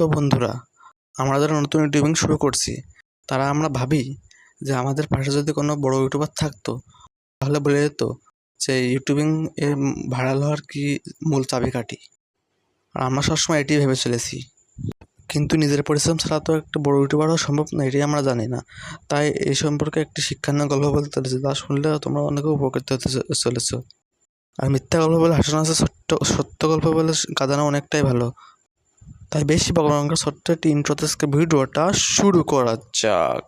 তো বন্ধুরা, আমরা যারা নতুন ইউটিউবিং শুরু করছি, তারা আমরা ভাবি যে আমাদের পাশে যদি কোনো বড় ইউটিউবার থাকতো, তাহলে বলে যেত যে ইউটিউবিং এ ভাইরাল হওয়ার কি মূল চাবিকাঠি। আর আমরা সবসময় এটাই ভেবে চলেছি। কিন্তু নিজের পরিশ্রম ছাড়া তো একটা বড় ইউটিউবার হওয়া সম্ভব না এটি আমরা জানি না। তাই এই সম্পর্কে একটি শিক্ষানীয় গল্প বলতে চলেছি যা শুনলে তোমরা অনেকে উপকৃত হতে চলেছো। আর মিথ্যা গল্প বলে হাসানো আছে সত্য সত্য গল্প বলে কাঁদানো অনেকটাই ভালো। তাই বেশি বকবঙ্গের ছোট্ট একটি ইন্ট্রোতে ভিডিওটা শুরু করা যাক।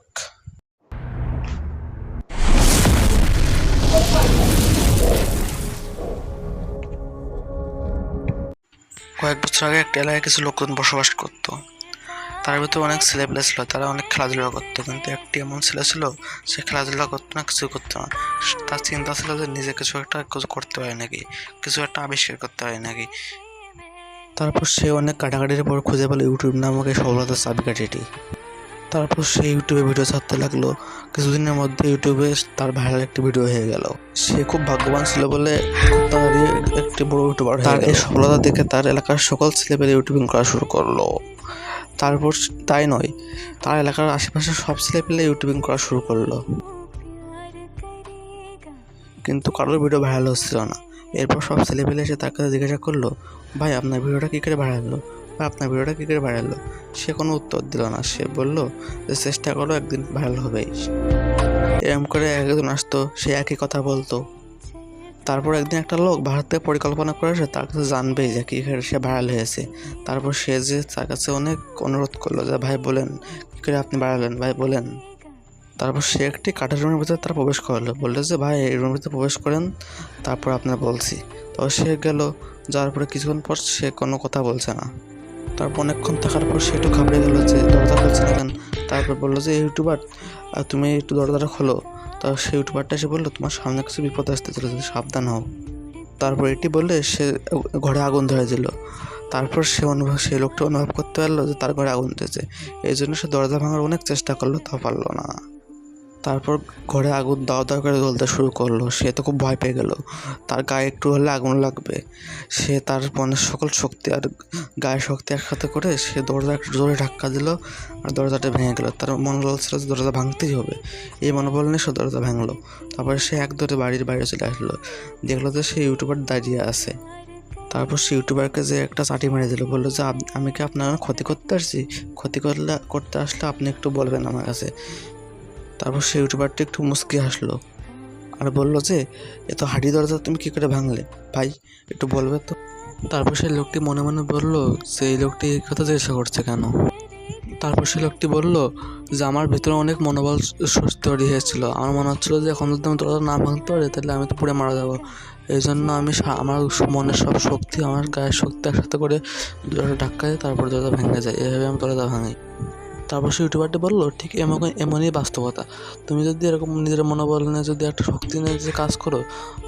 কয়েক বছর আগে একটা এলাকায় কিছু লোকজন বসবাস করত। তার ভিতরে অনেক ছেলেপেলে ছিল, তারা অনেক খেলাধুলা করতো, কিন্তু একটি এমন ছেলে ছিল, সে খেলাধুলা করতো না, কিছু করতো না। তার চিন্তা ছিল যে নিজে কিছু একটা কিছু করতে পারে নাকি, কিছু একটা আবিষ্কার করতে পারে নাকি। তারপর সে অনেক কাটাকাটির পর খুঁজে পেল ইউটিউব নামক এই সফলতার চাবিকাঠিটি তারপর সে ইউটিউবে ভিডিও ছাড়তে লাগল। কিছুদিনের মধ্যে ইউটিউবে তার ভাইরাল একটি ভিডিও হয়ে গেল। সে খুব ভাগ্যবান ছিল বলে একটি বড় ইউটিউবার তার এই সফলতা দেখে তার এলাকার সকল ছেলেপেলে ইউটিউবিং করা শুরু করল। তারপর তাই নয় তার এলাকার আশেপাশে সব ছেলেপেলে ইউটিউবিং করা শুরু করল। কিন্তু কারোর ভিডিও ভাইরাল হচ্ছিল না। এরপর সব ছেলেপেলে এসে তার কাছে জিজ্ঞাসা করল, ভাই, আপনার ভিডিওটা কী করে বাড়ালো বা আপনার ভিডিওটা কী করে বাড়ালো সে কোনো উত্তর দিল না। সে বলল, যে চেষ্টা করো, একদিন ভাইরাল হবেই এরম করে একজন আসতো, সে একই কথা বলতো। তারপর একদিন একটা লোক ভারত থেকে পরিকল্পনা করে সে তার কাছে জানবেই যে কী করে সে ভাইরাল হয়েছে। তারপর সে যে তার কাছে অনেক অনুরোধ করল যে, ভাই, বলেন, কী করে আপনি বাড়ালেন ভাই, বলেন। তারপর সে একটি কাঠের রুমের ভিতরে তারা প্রবেশ করল। বলল যে, ভাই, এই রুমের ভিতরে প্রবেশ করেন, তারপর আপনার বলছি। তো সে গেল, যাওয়ার পরে কিছুক্ষণ পর সে কোনো কথা বলছে না। তারপর অনেকক্ষণ থাকার পর সে একটু ঘাবড়ে গেলো যে, দরজা খুলছে না কেন? তারপর বলল যে ইউটিউবার তুমি একটু দরজাটা খোলো। তা সেই ইউটিউবারটা এসে বলল, তোমার সামনে কিছু বিপদ আসতে চলেছে সাবধান হও। তারপর এটি বললে, সে ঘরে আগুন ধরে দিল। তারপর সে অনুভব সেই লোকটা অনুভব করতে পারল যে, তার ঘরে আগুন ধরেছে। এই জন্য সে দরজা ভাঙার অনেক চেষ্টা করল, তা পারল না। তারপর ঘরে আগুন দাও দাও করে জ্বলতে শুরু করল। সে তো খুব ভয় পেয়ে গেল। তার গায়ে একটু হলে আগুন লাগবে। সে তার মনের সকল শক্তি আর গায়ের শক্তি একসাথে করে সে দরজা একটু জোরে ধাক্কা দিল আর দরজাটা ভেঙে গেল। তার মনোবল ছিল যে দরজা ভাঙতেই হবে, এই মনোবল নিয়ে সে দরজা ভাঙলো। তারপরে সে এক ধরে বাড়ির বাইরে চলে আসলো। দেখল যে সে ইউটিউবার দাঁড়িয়ে আছে। তারপর সে ইউটিউবারকে যে একটা চাটি মেরে দিল, বলল যে আমি কি আপনার ক্ষতি করতে আসছি? ক্ষতি করলে, করতে আসলে আপনি একটু বলবেন আমার কাছে। তারপর সেই ইউটিউবারটি একটু মুচকি হাসলো আর বলল যে, এত হাঁড়ি দরজা তুমি কী করে ভাঙলে? ভাই, একটু বলবে তো? তারপর সেই লোকটি মনে মনে বলল যে এই লোকটি এই কথা জিজ্ঞাসা করছে কেন? তারপর সেই লোকটি বলল, যে আমার ভিতরে অনেক মনোবল তৈরি হয়েছিল। আমার মনে হচ্ছিল যে এখন যদি আমি দরজা না ভাঙতে পারি, তাহলে আমি তো পুড়ে মারা যাব। এই জন্য আমি আমার মনের সব শক্তি, আমার গায়ের শক্তি একসাথে করে দরজা ধাক্কা দিই তারপর দরজা ভেঙে যায়। এভাবে আমি দরজা ভাঙি। তারপর সে ইউটিউবারটি বলল, ঠিক এমন এমনই বাস্তবতা। তুমি যদি এরকম নিজের মনোবল নিয়ে যদি একটা শক্তি নিয়ে যদি কাজ করো,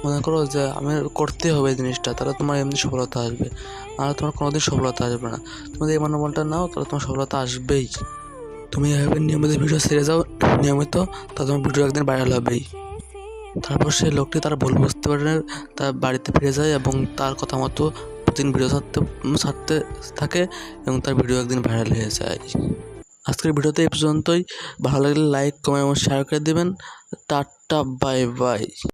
মনে করো যে আমি করতেই হবে এই জিনিসটা, তাহলে তোমার এমনি সফলতা আসবে। আর তোমার কোনোদিন সফলতা আসবে না। তুমি যদি এই মনোবলটা নাও, তাহলে তোমার সফলতা আসবেই। তুমি এভাবে নিয়মিত ভিডিও ছেড়ে যাও, নিয়মিত তা তোমার ভিডিও একদিন ভাইরাল হবেই। তারপর সেই লোকটি তার ভুল বুঝতে পারে তার বাড়িতে ফিরে যায় এবং তার কথা মতো প্রতিদিন ভিডিও ছাড়তে ছাড়তে থাকে এবং তার ভিডিও একদিন ভাইরাল হয়ে যায়। আজকের ভিডিওতে এই পর্যন্তই। ভালো লাগলে লাইক কমেন্ট এবং শেয়ার করে দেবেন। Tata bye bye